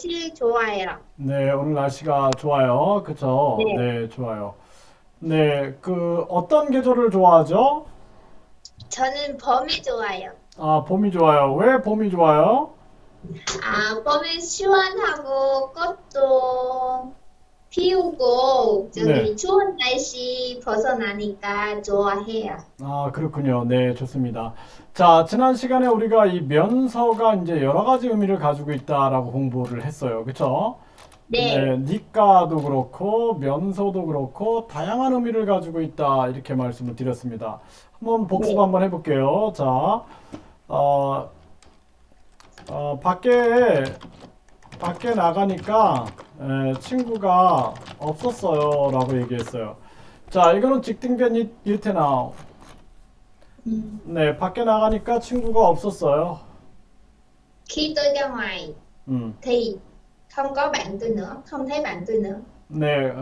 날씨 좋아요. 네, 오늘 날씨가 좋아요. 그쵸? 네. 네, 좋아요. 네, 그 어떤 계절을 좋아하죠? 저는 봄이 좋아요. 아, 봄이 좋아요. 왜 봄이 좋아요? 아, 봄은 시원하고 꽃도 피우고 저기 네. 추운 날씨 벗어나니까 좋아해요. 아, 그렇군요. 네, 좋습니다. 자, 지난 시간에 우리가 이 면서가 이제 여러 가지 의미를 가지고 있다라고 공부를 했어요. 그쵸? 네. 네, 니까도 그렇고 면서도 그렇고 다양한 의미를 가지고 있다 이렇게 말씀을 드렸습니다. 한번 복습 네. 한번 해볼게요. 자, 어, 어, 밖에 밖에 나가니까 에, 친구가 없었어요 라고 얘기했어요. 자, 이거는 직등변 이- 일테나오. 음. 네, 밖에 나가니까 친구가 없었어요. Khi tôi ra ngoài 음. thì không có bạn tôi nữa, không thấy bạn tôi nữa. 네,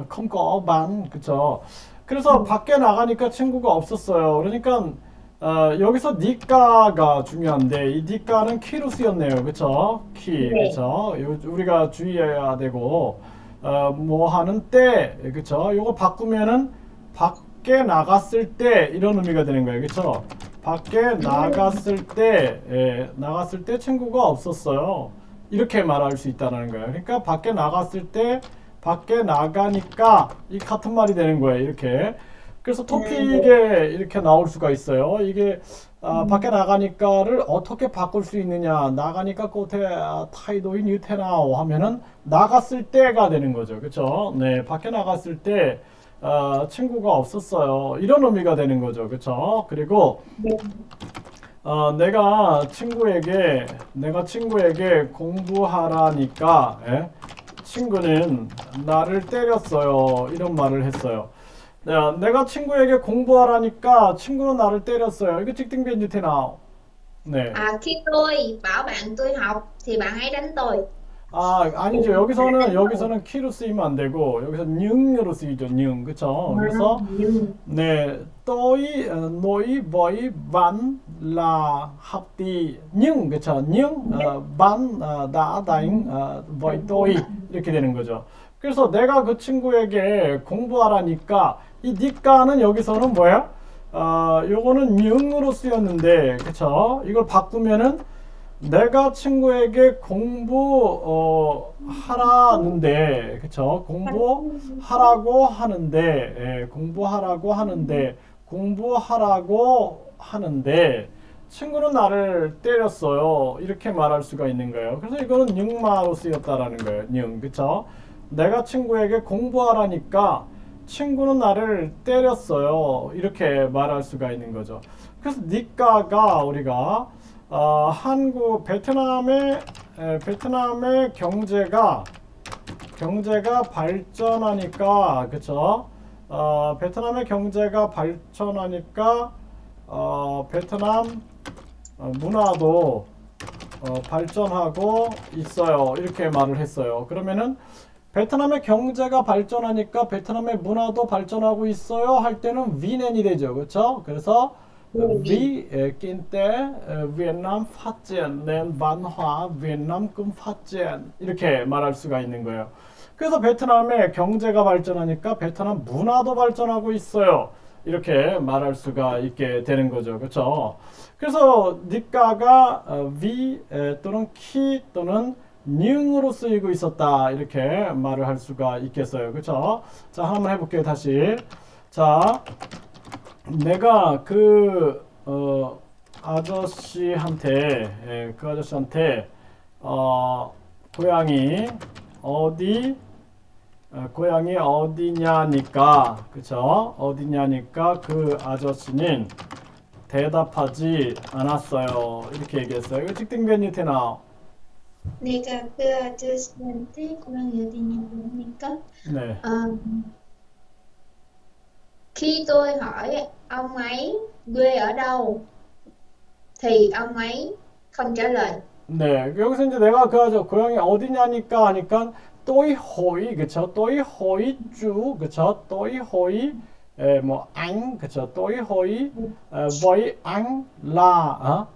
그쵸. 그래서 밖에 나가니까 친구가 없었어요. 그러니까 어, 여기서 니까가 중요한데 이 니까는 키로 쓰였네요. 그쵸? 키, 네. 그쵸? 요- 우리가 주의해야 되고 어, 뭐 하는 때, 그쵸? 요거 바꾸면은 밖에 나갔을 때 이런 의미가 되는 거예요. 그쵸? 밖에 나갔을 때, 예, 나갔을 때 친구가 없었어요. 이렇게 말할 수 있다는 거예요. 그러니까 밖에 나갔을 때 밖에 나가니까 이 같은 말이 되는 거예요. 이렇게. 그래서 토픽에 이렇게 나올 수가 있어요. 이게 아, 밖에 나가니까를 어떻게 바꿀 수 있느냐? 나가니까 꽃에 타이도인 유테나오 하면은 나갔을 때가 되는 거죠. 그렇죠? 네, 밖에 나갔을 때 아, 친구가 없었어요. 이런 의미가 되는 거죠. 그렇죠? 그리고 네. 어, 내가 친구에게 내가 친구에게 공부하라니까 예? 친구는 나를 때렸어요. 이런 말을 했어요. 네, 내가 친구에게 공부하라니까 친구는 나를 때렸어요. 이거 như thế nào? 네. À, khi tôi bảo bạn tôi học thì bạn ấy đánh tôi. 아, 아니죠. 여기서는 여기서는 키로 쓰이면 안 되고 여기서 능으로 쓰이죠. 능. 그렇죠? 그래서 Nhưng 네, tôi ờ, nói với bạn là học thì nhưng 그쵸? nhưng ờ, bạn ờ, đã đánh ờ, với tôi 이렇게 되는 거죠. 그래서 내가 그 친구에게 공부하라니까 이 니까는 여기서는 뭐예요? 어, 요거는 능으로 쓰였는데 그쵸? 이걸 바꾸면은 내가 친구에게 공부 어, 하라는데 그쵸? 공부하라고 하는데 예, 공부하라고 하는데 공부하라고 하는데 친구는 나를 때렸어요 이렇게 말할 수가 있는 거예요 그래서 이거는 능마로 쓰였다라는 거예요 능 그쵸? 내가 친구에게 공부하라니까 친구는 나를 때렸어요 이렇게 말할 수가 있는 거죠 그래서 니까가 우리가 어, 한국 베트남의 에, 베트남의 경제가 경제가 발전하니까 그쵸? 어, 베트남의 경제가 발전하니까 어, 베트남 어, 문화도 어, 발전하고 있어요. 이렇게 말을 했어요. 그러면은 베트남의 경제가 발전하니까 베트남의 문화도 발전하고 있어요. 할 때는 위넨이 되죠. 그렇죠? 그래서 phát triển nên văn hóa Việt Nam cũng phát triển 이렇게 말할 수가 있는 거예요. 그래서 베트남의 경제가 발전하니까 베트남 문화도 발전하고 있어요. 이렇게 말할 수가 있게 되는 거죠. 그렇죠? 그래서 니까가 어, 위 에, 또는 키 또는 닝으로 쓰이고 있었다. 이렇게 말을 할 수가 있겠어요. 그렇죠? 자, 한번 해 볼게요. 다시. 자, 내가 그 어, 아저씨한테 예, 그 아저씨한테 어, 고향이 어디 어, 고향이 어디냐니까 그쵸 어디냐니까 그 아저씨는 대답하지 않았어요 이렇게 얘기했어요 이거 직등변이 되나 내가 그 아저씨한테 고양이 어디 있냐니까. 네. Ờ, khi tôi hỏi ông ấy quê ở đâu? Thì ông ấy không trả lời. 네, 여기서 이제 내가 그 아저 고향이 어디냐니까 하니까 또이 호이 그쵸? 또이 호이 주 그쵸? 또이 호이 에뭐 앙 그쵸? 또이 호이 에, với anh là 어?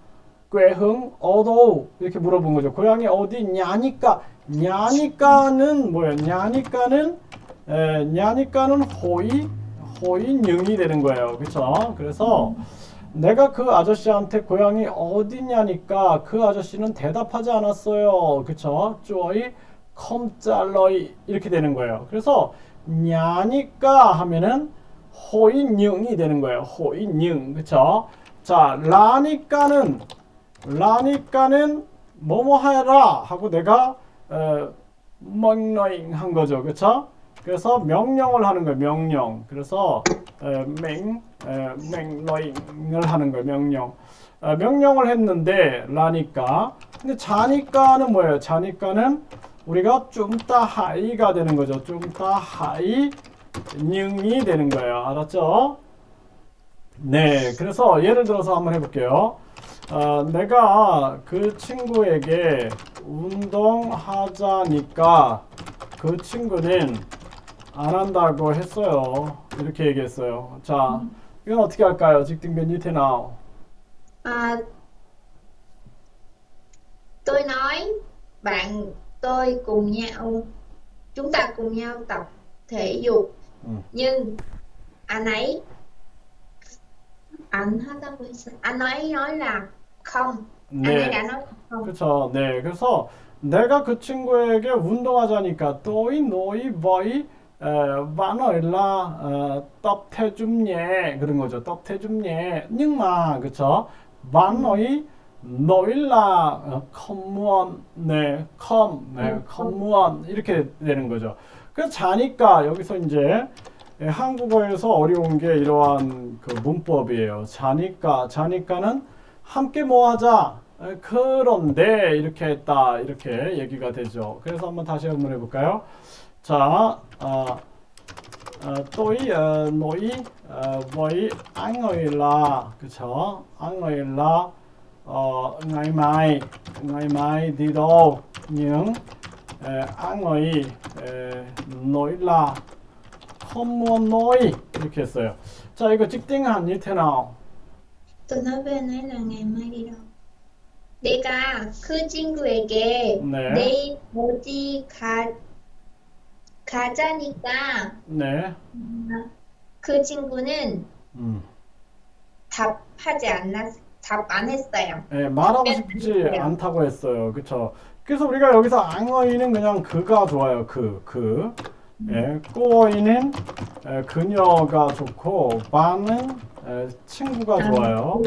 Hương 어디 이렇게 물어본 거죠 고향이 어디 냐니까 냐니까는 뭐예요? 냐니까는 에, 냐니까는 호의 능이 되는 거예요. 그렇죠? 그래서 내가 그 아저씨한테 고향이 어디냐니까 그 아저씨는 대답하지 않았어요. 그쵸? 쪼이 컴짤러이 이렇게 되는 거예요. 그래서 냐니까 하면은 호인능이 되는 거예요. 호인능. 그쵸? 자, 라니까는 라니까는 뭐뭐 하라 하고 내가 어, 멍너잉 한 거죠. 그쵸? 그래서 명령을 하는 거예요. 명령. 그래서 에, 맹, 에, 맹너잉을 하는 거예요. 명령. 어, 명령을 했는데 라니까. 근데 자니까는 뭐예요? 자니까는 우리가 좀더 하이가 되는 거죠. 좀더 하이 능이 되는 거예요. 알았죠? 네. 그래서 예를 들어서 한번 해볼게요. 어, 내가 그 친구에게 운동하자니까 그 친구는 안 한다고 했어요. 이렇게 얘기했어요. 자, 이건 어떻게 할까요? 직등변 nào? À, tôi nói bạn tôi cùng nhau chúng ta cùng nhau tập thể dục Ừ. nhưng anh ấy anh tóc bây giờ. anh nói là không anh ấy 네. đã nói không 그렇죠. 네. 그래서 내가 그 친구에게 운동하자니까 또이 너희 뭐이 dục nhẹ 그런 거죠. 그렇죠. ấy nói là ờ, không muốn 네, không 네, 음, muốn 이렇게 되는 거죠. 그래서 자니까 여기서 이제 예, 한국어에서 어려운 게 이러한 그 문법이에요. 자니까 자니까는 함께 뭐 하자. 에, 그런데 이렇게 했다 이렇게 얘기가 되죠. 그래서 한번 다시 한번 해볼까요? 자, 아, 어, ờ, nói ờ, với anh ấy là 그쵸? là ờ, ngày mai ngày nói là nói 이렇게 했어요. 자, 이거 thế nào? tôi nói với anh ấy là ngày mai đi đâu 내가 그 친구에게 네. 내일 어디 가 가자니까 네. 그 친구는 음. 답하지 않았 답 안 했어요. 예, 말하고 네, 싶지 네. 않다고 했어요. 그쵸? 그래서 우리가 여기서 앙어이는 그냥 그가 좋아요. 그, 그. 예, 꼬어이는 에, 그녀가 좋고, 반은 에, 친구가 좋아요.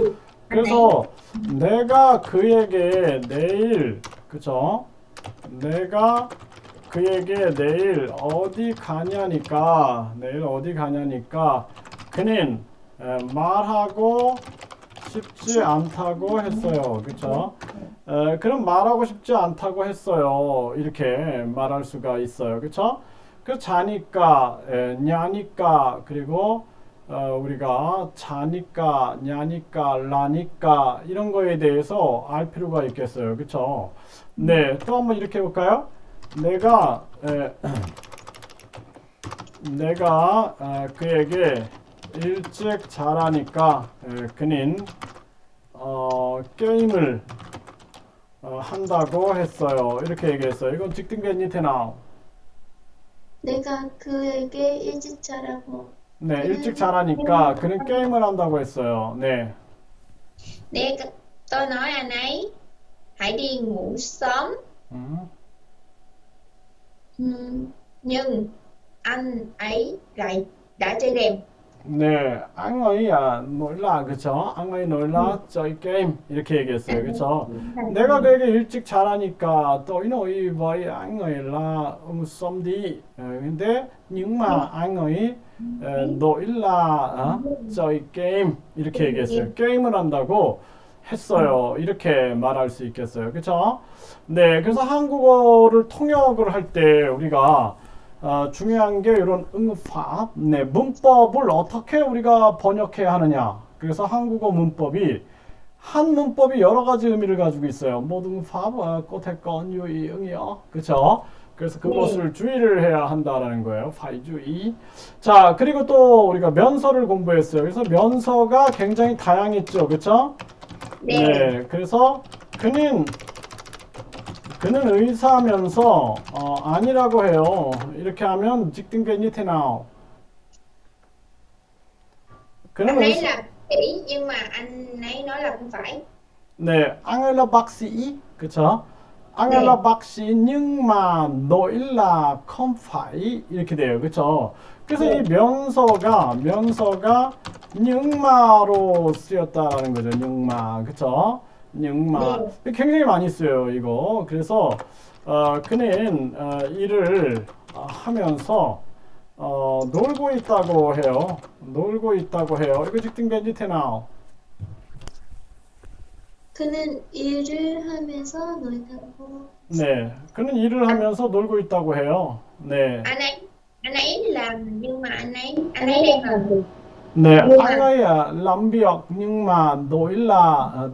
그래서 내가 그에게 내일, 그쵸? 내가 그에게 내일 어디 가냐니까, 내일 어디 가냐니까, 그는 에, 말하고 싶지 않다고 했어요. 에, 그럼 말하고 싶지 않다고 했어요. 이렇게 말할 수가 있어요. 그쵸? 그 자니까, 에, 냐니까, 그리고 어, 우리가 자니까, 냐니까, 라니까 이런 거에 대해서 알 필요가 있겠어요. 그쵸? 네, 또 한번 이렇게 해볼까요? 내가 에, 내가 어, 그에게 일찍 자라니까 에, 그는 어, 게임을 어, 한다고 했어요. 이렇게 얘기했어요. 이건 직등변이 되나? 내가 그에게 일찍 자라고 네, 일찍 자라니까 그는 게임을 한다고 했어요. 네. 내가 tôi nói anh ấy hãy đi ngủ sớm 음, Ừm, nhưng anh ấy lại đã chơi đêm 네, 앙어이야 놀라 그쵸? 앙어이 놀라 저희 게임 이렇게 얘기했어요. 그쵸? 내가 그에게 일찍 자라니까 또 이노이 뭐이 앙어이라 음썸디 근데 mà 앙어이 놀라 저희 게임 이렇게 얘기했어요. 게임을 한다고 했어요. 이렇게 말할 수 있겠어요. 그쵸? 네, 그래서 한국어를 통역을 할 때 우리가 어, 중요한 게 이런 응pháp, 네, 문법을 어떻게 우리가 번역해야 하느냐. 그래서 한국어 문법이 한 문법이 여러 가지 의미를 가지고 있어요. 모든 pháp, 꼬태건, 유의, 응이요. 그쵸? 그래서 그것을 주의를 해야 한다라는 거예요. 파이주의. 자, 그리고 또 우리가 면서를 공부했어요. 그래서 면서가 굉장히 다양했죠. 그쵸? 네. 네, 그래서 그는 그는 의사면서 어, 아니라고 해요. 이렇게 하면 직딩 변이 테나오. 그는 anh ấy 의사, là bác sĩ nhưng mà anh ấy nói là không phải 네, anh là bác sĩ, 그쵸? Anh ấy 네. là bác sĩ nhưng mà nỗi là không phải 이렇게 돼요, 그쵸? 그래서 네. 이 명서가 명서가 nhưng mà 로 쓰였다라는 거죠, nhưng mà, 그쵸? Nhưng mà 굉장히 많이 쓰여요, 이거. 그래서 어, 그는 어, 일을 어, 하면서 어, 놀고 있다고 해요. 놀고 있다고 해요. 이거 직등 변지 테나오. 그는 일을 하면서 놀다고 네, 그는 일을 하면서 놀고 있다고 해요. 네, anh ấy anh ấy làm nhưng mà anh ấy anh ấy đang làm việc 네, việc nhưng mà nỗi là 어,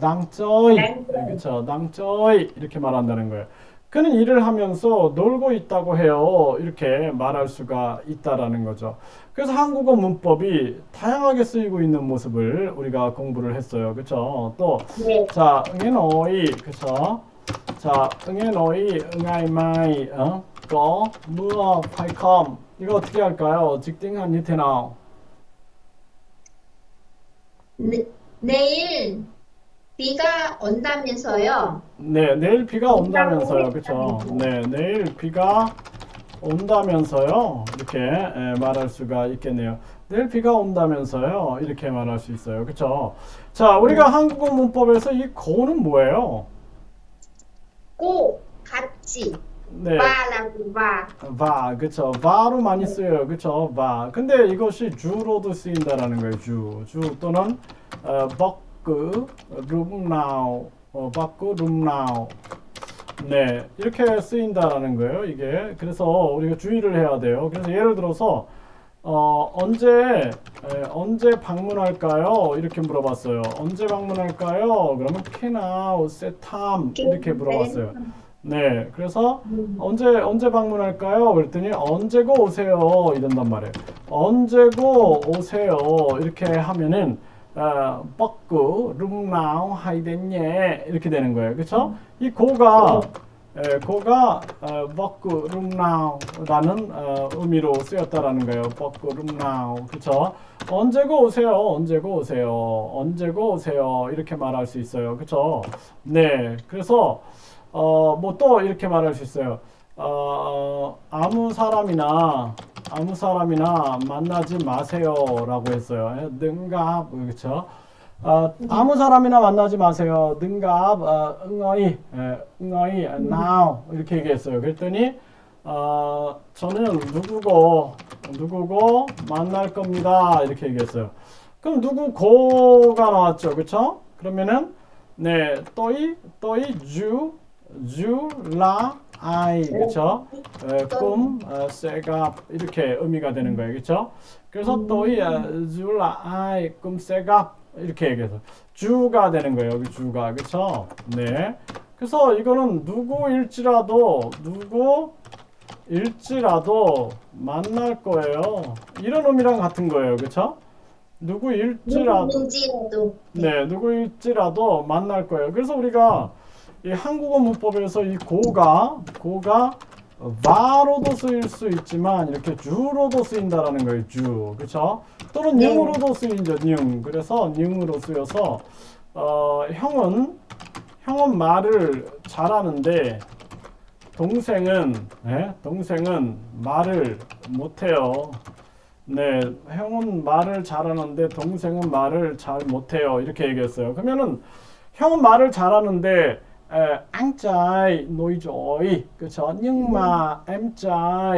네, 그렇죠. chơi 이렇게 말한다는 거예요. 그는 일을 하면서 놀고 있다고 해요. 이렇게 말할 수가 있다라는 거죠. 그래서 한국어 문법이 다양하게 쓰이고 있는 모습을 우리가 공부를 했어요. 그렇죠? 또 네. 자, 응애 너희, 그쵸? 자, 응애 너희, 응아이 마이, 어? mưa hay không? 이거 어떻게 할까요? 직딩한 nào? 네, 내일 비가 온다면서요 네, 내일 비가 온다면서요. 그쵸? 네, 내일 비가 온다면서요. 이렇게 예, 말할 수가 있겠네요. 내일 비가 온다면서요. 이렇게 말할 수 있어요. 그쵸? 자, 우리가 한국어 문법에서 이 고는 뭐예요? cô 같이 네. là và 바, 그쵸. 바로 많이 쓰여요. 그쵸. 바. 근데 이것이 주로도 쓰인다라는 거예요. 주. 주 또는 어, 버크, 룸나우, 어, 버크, 룸나우. 네, 이렇게 쓰인다라는 거예요. 이게. 그래서 우리가 주의를 해야 돼요. 그래서 예를 들어서 어, 언제 에, 언제 방문할까요? 이렇게 물어봤어요. 언제 방문할까요? 그러면 캐나우, 세탐 이렇게 물어봤어요. 네, 그래서 언제 언제 방문할까요? 그랬더니 언제고 오세요 이런단 말이에요. 언제고 오세요 이렇게 하면은 어, 뻑구 룸나우 하이덴예 이렇게 되는 거예요. 그렇죠? 이 고가 에, 고가 어, 뻑구 룸나우라는 어, 의미로 쓰였다라는 거예요. 뻑구 룸나우 그렇죠? 언제고 오세요. 언제고 오세요. 언제고 오세요. 이렇게 말할 수 있어요. 그렇죠? 네, 그래서 어, 뭐 또 이렇게 말할 수 있어요. 어, 아무 사람이나 아무 사람이나 만나지 마세요라고 했어요. 예, 능갑 그렇죠. 어, 아무 사람이나 만나지 마세요. 능갑 어, 응어이 예, 응어이 now 이렇게 얘기했어요. 그랬더니 어, 저는 누구고 누구고 만날 겁니다 이렇게 얘기했어요. 그럼 누구고가 나왔죠, 그렇죠? 그러면은 네 또이 또이 주 주, 라, 아이, 그쵸? 에, 꿈, 어, 세갑 이렇게 의미가 되는 거예요, 그쵸? 그래서 또이 어, 주, 라, 아이, 꿈, 세갑 이렇게 얘기해서 주가 되는 거예요, 여기 주가, 그쵸? 네. 그래서 이거는 누구일지라도 누구 일지라도 만날 거예요. 이런 의미랑 같은 거예요, 그쵸? 누구일지라도 네, 누구일지라도 만날 거예요. 그래서 우리가 이 한국어 문법에서 이 고가 고가 바로도 쓰일 수 있지만 이렇게 주로도 쓰인다라는 거예요. 주, 그렇죠? 또는 네. 능으로도 쓰이죠. 능. 그래서 능으로 쓰여서 어, 형은 형은 말을 잘하는데 동생은 예? 동생은 말을 못해요. 네, 형은 말을 잘하는데 동생은 말을 잘 못해요. 이렇게 얘기했어요. 그러면은 형은 말을 잘하는데 nói giỏi, 그렇죠?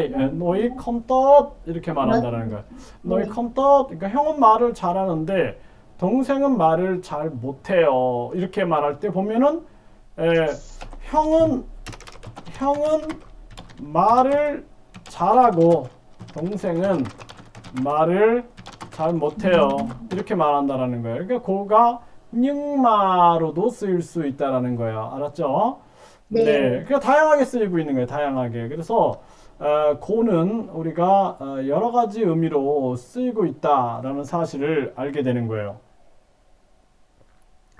에, nói không tốt 이렇게 말한다는 거예요. nói không tốt, 그러니까 형은 말을 잘하는데 동생은 말을 잘 못해요. 이렇게 말할 때 보면은 에, 형은 형은 말을 잘하고 동생은 말을 잘 못해요. 이렇게 말한다라는 거예요. 그러니까 고가 닝마로도 쓰일 수 있다라는 거예요. 알았죠? 네. 그러니까 다양하게 쓰이고 있는 거예요. 다양하게. 그래서 어, 고는 우리가 어, 여러 가지 의미로 쓰이고 있다라는 사실을 알게 되는 거예요.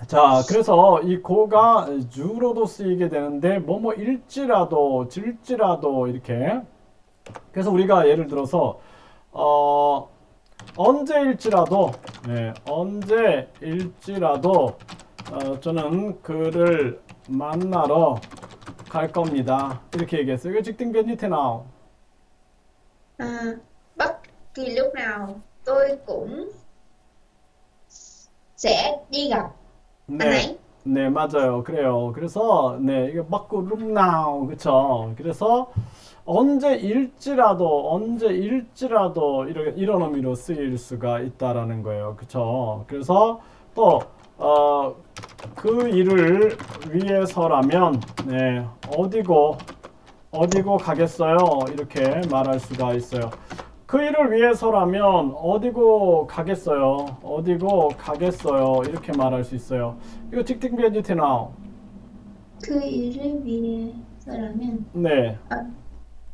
자, 그래서 이 고가 주로도 쓰이게 되는데 뭐뭐 일지라도 질지라도 이렇게 그래서 우리가 예를 들어서 어 언제일지라도 네, 언제일지라도 어, 저는 그를 만나러 갈 겁니다. 이렇게 얘기했어요. 이거 직등 변이 thế nào? À, bất kỳ lúc nào tôi cũng sẽ đi gặp anh 네. ấy. 네, 맞아요. 그래요. 그래서 네, 이게 맞고 룸나우 그쵸? 그래서 언제 일지라도 언제 일지라도 이런 이런 의미로 쓰일 수가 있다라는 거예요. 그쵸? 그래서 또 어, 그 일을 위해서라면 네, 어디고 어디고 가겠어요? 이렇게 말할 수가 있어요. 그 일을 위해서라면 어디고 가겠어요? 어디고 가겠어요? 이렇게 말할 수 있어요. 이거 직등 변이 thế nào? 그 일을 위해서라면 네,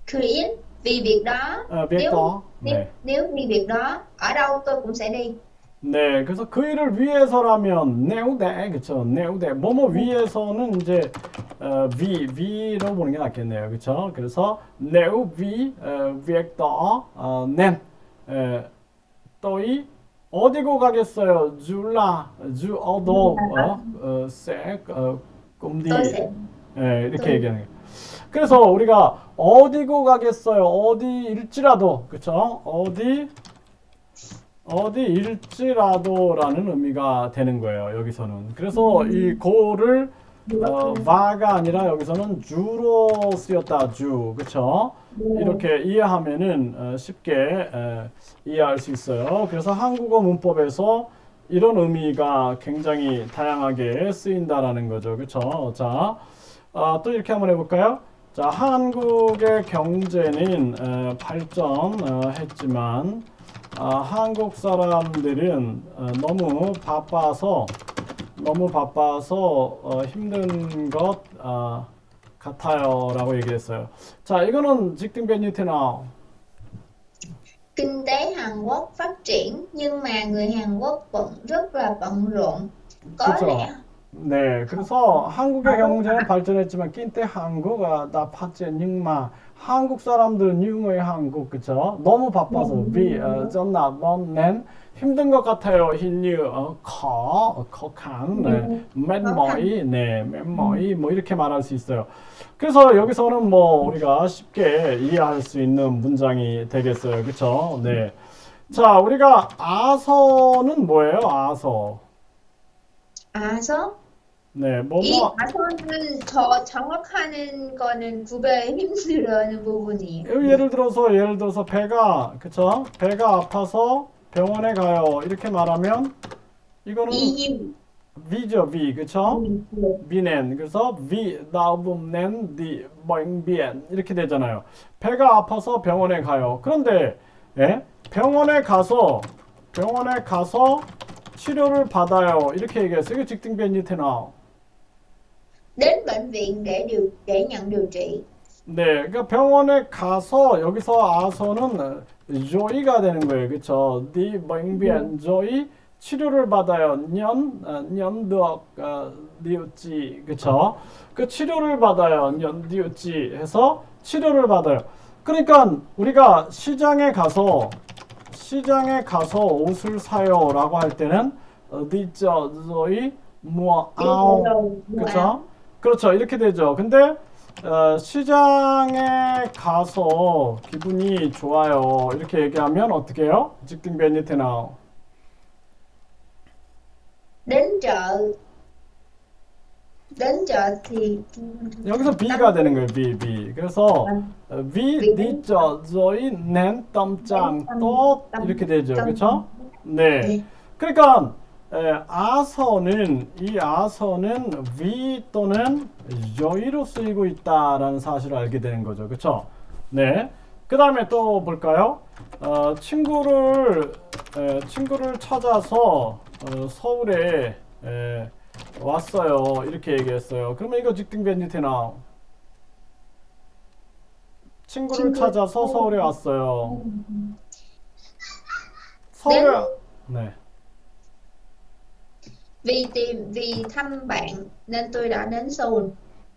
Create vì việc đó 아, nếu đó. nếu 네. nếu vì việc đó ở đâu tôi cũng sẽ đi. 네, 그래서 그 일을 위해서라면 để 그쵸? để 뭐뭐 위해서는 이제 어, vì vi로 보는 게 낫겠네요, 그쵸? 그래서 nếu vì 어, đó 어, nên 에, tôi 어디고 가겠어요? 줄라 주 어도 어, 어, sẽ 어, sẽ 예, 이렇게 네. 얘기하는 거예요. 그래서 우리가 어디고 가겠어요? 어디일지라도, 그쵸? 어디, 어디일지라도라는 의미가 되는 거예요, 여기서는. 그래서 이 고를, 어, va가 아니라 여기서는 주로 쓰였다, 주. 그쵸? 이렇게 이해하면은 어, 쉽게 에, 이해할 수 있어요. 그래서 한국어 문법에서 이런 의미가 굉장히 다양하게 쓰인다라는 거죠. 그쵸? 자, 아, 또 이렇게 한번 해볼까요? 자, 한국의 경제는 어, 발전했지만 아, 한국 사람들은 어, 너무 바빠서 너무 바빠서 어, 힘든 것 아, 같아요라고 얘기했어요. 자, 이거는 직등 nào? kinh tế Hàn Quốc phát triển nhưng mà người Hàn Quốc vẫn rất là bận rộn. Có 그쵸. lẽ 네, 그래서 한국의 경제는 발전했지만 낀때 한국아 나 phát nhưng mà 한국 사람들은 융의 한국 그쵸? 너무 바빠서 uh, rất là bận nên 힘든 것 같아요. hình như 어, khăn 네, mệt mỏi 네, mệt mỏi 뭐 이렇게 말할 수 있어요. 그래서 여기서는 뭐 우리가 쉽게 이해할 수 있는 문장이 되겠어요. 그쵸? 네. 자, 우리가 아서는 뭐예요? 아서. 아, 서 네, 뭐 이뭐 아서는 저 정확하는 거는 구별 힘들어하는 부분이에요. 예를 들어서 예를 들어서 배가 그쵸? 배가 아파서 병원에 가요. 이렇게 말하면 이거는 이힘 위죠, 위. 그쵸? 위는 그래서 위 다음 낸디 bệnh viện 이렇게 되잖아요. 배가 아파서 병원에 가요. 그런데 예? 병원에 가서 병원에 가서 치료를 받아요. 이렇게 얘기했어요. 이거 직등 변이 thế nào? Đến bệnh viện để điều để nhận điều trị. 네, 그러니까 병원에 가서 여기서 아서는 조이가 되는 거예요, 그렇죠? 네 bệnh viện 조이 치료를 받아요. 년, 어, 년덕, 어, 디우지, 그렇죠? 그 치료를 받아요. 년, 디우지 해서 치료를 받아요. 그러니까 우리가 시장에 가서 시장에 가서 옷을 사요라고 할 때는 어디죠, 조이, 뭐 아오, 그렇죠? 그렇죠. 이렇게 되죠. 근데 어, 시장에 가서 기분이 좋아요. 이렇게 얘기하면 어떻게 해요? 직등 변이 nào? Đến chợ đến chợ thì 여기서 B가 되는 거예요. B, B. 그래서 어, V, 디죠, 조이, 낸, 땀 짱, 또 이렇게 되죠. 그렇죠? 네. 네. 그러니까 에, 아서는 이 아서는 V 또는 조이로 쓰이고 있다라는 사실을 알게 되는 거죠. 그렇죠? 네. 그 다음에 또 볼까요? 어, 친구를 에, 친구를 찾아서 어, 서울에 에, 왔어요. 이렇게 얘기했어요. 그러면 이거 직등 변이 thế nào? 친구를 친구- 찾아서 서울에 왔어요. 서울에 네. Vì tìm vì thăm bạn nên tôi đã đến Seoul.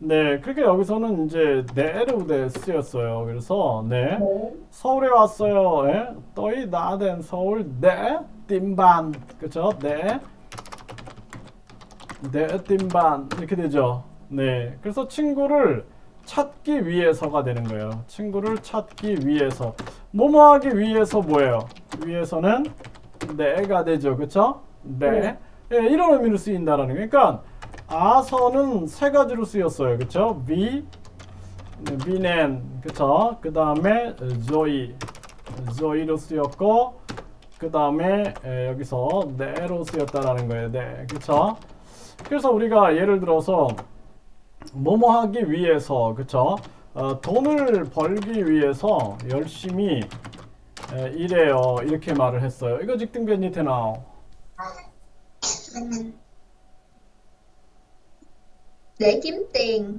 네, 그렇게 여기서는 이제 네르우데 쓰였어요. 그래서 네, 서울에 왔어요. 예? 또이 나된 서울 네 띵반 그죠? 네, 네 띵반 이렇게 되죠. 네, 그래서 친구를 찾기 위해서가 되는 거예요. 친구를 찾기 위해서 뭐뭐 하기 위해서 뭐예요? 위해서는 네가 되죠, 그렇죠? 네, 예, 이런 의미로 쓰인다라는. 그러니까 아서는 세 가지로 쓰였어요, 그렇죠? 위 네, 비넨 그쵸? 그 다음에 조이 조이로 쓰였고 그 다음에 여기서 네로 쓰였다라는 거예요. 네 그쵸? 그래서 우리가 예를 들어서 뭐뭐 하기 위해서 그쵸? 어, 돈을 벌기 위해서 열심히 에, 일해요. 이렇게 말을 했어요. 이거 직등 변이 되나요? Để kiếm tiền,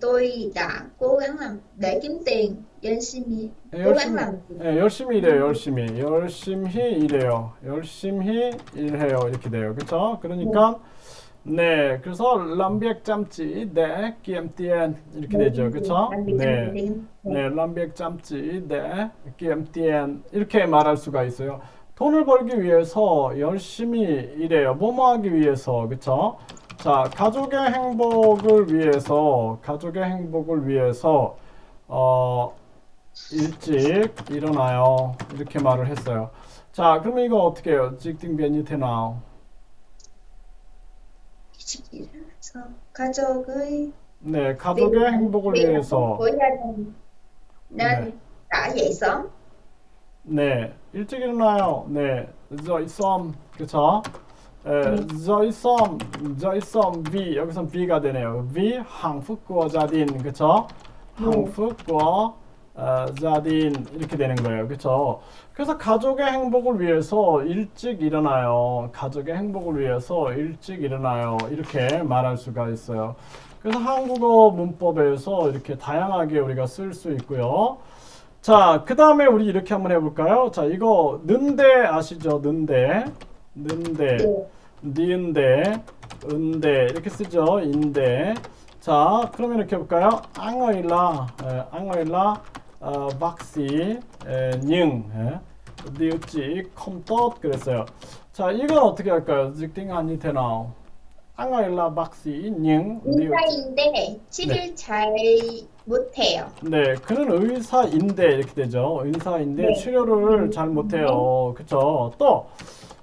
tôi đã cố gắng làm để kiếm tiền. 열심히 예, cố 열심히, làm 예, 열심히 일해요, 열심히. 열심히 일해요. 열심히 일해요. 이렇게 돼요. 그쵸? 그러니까, 네. 그래서, 람비액 짬찌, 네, 끼엠띠엔. 이렇게 되죠. 그쵸? 네. 네, 람비액 짬찌, 네, 끼엠띠엔. 이렇게 말할 수가 있어요. 돈을 벌기 위해서 열심히 일해요. 뭐뭐 하기 위해서. 그쵸? 자, 가족의 행복을 위해서, 가족의 행복을 위해서, 어, 일찍 일어나요. 이렇게 말을 했어요. 자, 그러면 이거 어떻게 해요? 직딩 변이 되나요? 일어나서 가족의 네, 가족의 행복을 phúc 위해서. đình nên 네. sớm. 네, 일찍 일어나요. 네, 저희 썸, 그쵸? 에, 저희 썸, 저희 썸 V, 여기선 V가 되네요. V, 한국어 자딘, 그쵸? 한국어 어, 자딘 이렇게 되는 거예요. 그쵸? 그래서 가족의 행복을 위해서 일찍 일어나요. 가족의 행복을 위해서 일찍 일어나요. 이렇게 말할 수가 있어요. 그래서 한국어 문법에서 이렇게 다양하게 우리가 쓸 수 있고요. 자, 그 다음에 우리 이렇게 한번 해볼까요? 자, 이거 는데 아시죠? 는데, 는데, 니은데, 은데 이렇게 쓰죠? 인데. 자, 그러면 이렇게 해볼까요? 앙어일라, 에, 앙어일라, 어, 박시, 에, 닝, 에, 니우찌, 컴떡 그랬어요. 자, 이건 어떻게 할까요? 직딩 아니 되나? 앙어일라, 박시, 닝, 니우찌. 의사인데 치를 잘 못해요. 네, 그는 의사인데 이렇게 되죠. 의사인데 네. 치료를 잘 못해요. 그쵸? 또,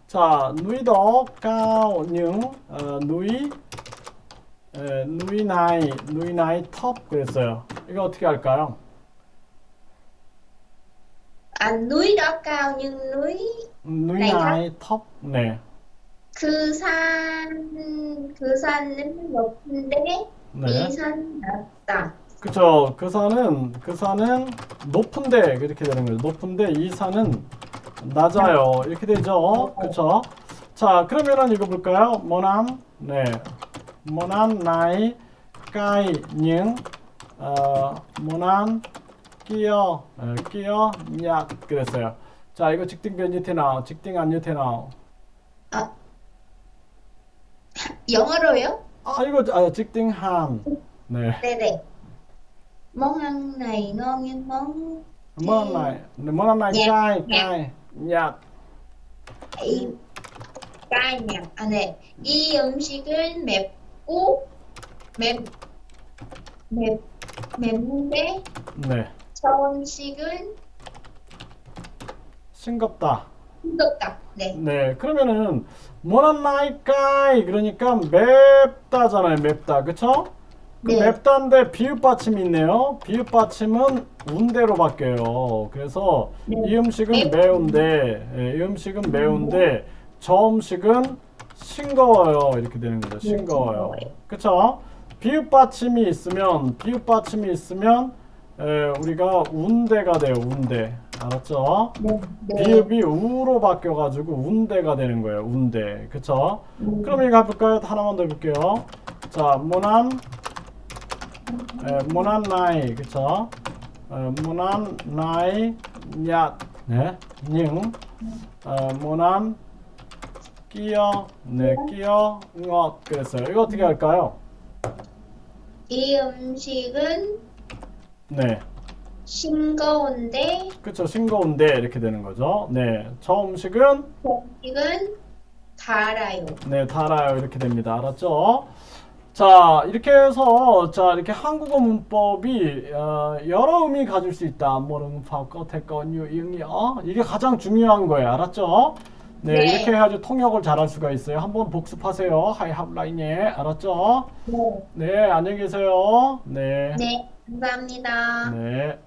자, 누이더 까오Nhưng, 어, 누이, 에, 누이 나이, 누이 나이 텁 그랬어요. 이거 어떻게 할까요? À, núi đó cao nhưng núi 누이 나이 텁? 나이 텁, 네, 그 산, 그 산은 높은데 네. 이산 낮다. 그쵸. 그 산은, 그 산은 높은데, 그렇게 되는 거죠. 높은데 이 산은 낮아요. 이렇게 되죠. 그쵸. 자, 그러면은 이거 볼까요? 모남, 네. 모남 나이, 까이, 닝, 어, 모남, 끼어, 어, 끼어, 약, 그랬어요. 자, 이거 직딩 변이 되나? 직딩 아니요 되나? 영어로요? 아, 이거, 아, 직딩 한. 네. 네네. Món ăn này ngon nhưng món 네, 모남 나이, 약, 까이, 약. 까이, 약. 이 cay nhạt. 아, 네. 이 음식은 맵고 맵, 맵, 맵는데 네. 저 음식은 싱겁다. 싱겁다. 네. 네, 그러면은 뭐란나이까이 그러니까 맵다잖아요. 맵다. 그쵸? 그 네. 맵다인데 비읍 받침이 있네요. 비읍 받침은 운대로 바뀌어요. 그래서 네. 이 음식은 맵. 매운데, 예, 이 음식은 매운데 저 음식은 싱거워요. 이렇게 되는 거죠. 네, 싱거워요. 그쵸? 비읍 받침이 있으면 비읍 받침이 있으면 에, 우리가 운대가 돼요. 운대. 알았죠? 네. 네. 비읍이 우로 바뀌어가지고 운대가 되는 거예요. 운대. 그쵸? 그럼 이거 해볼까요? 하나만 더 해볼게요. 자, 에, 모난 나이. 그쵸? 어, 모난 나이, 야, 네, 닝, 어, 모난, 끼어, 네, 끼어, 것 그랬어요. 이거 어떻게 할까요? 이 음식은 네, 싱거운데 그쵸. 싱거운데 이렇게 되는 거죠. 네, 저 음식은 음식은 달아요. 네, 달아요. 이렇게 됩니다. 알았죠? 자, 이렇게 해서 자, 이렇게 한국어 문법이 어, 여러 의미 가질 수 있다. 뭐는 파거 태건 유 이응이 어 이게 가장 중요한 거예요. 알았죠? 네, 네. 이렇게 해야지 통역을 잘할 수가 있어요. 한번 복습하세요. 하이 합라인에 알았죠? 네. 네, 안녕히 계세요. 네. 네, 감사합니다. 네.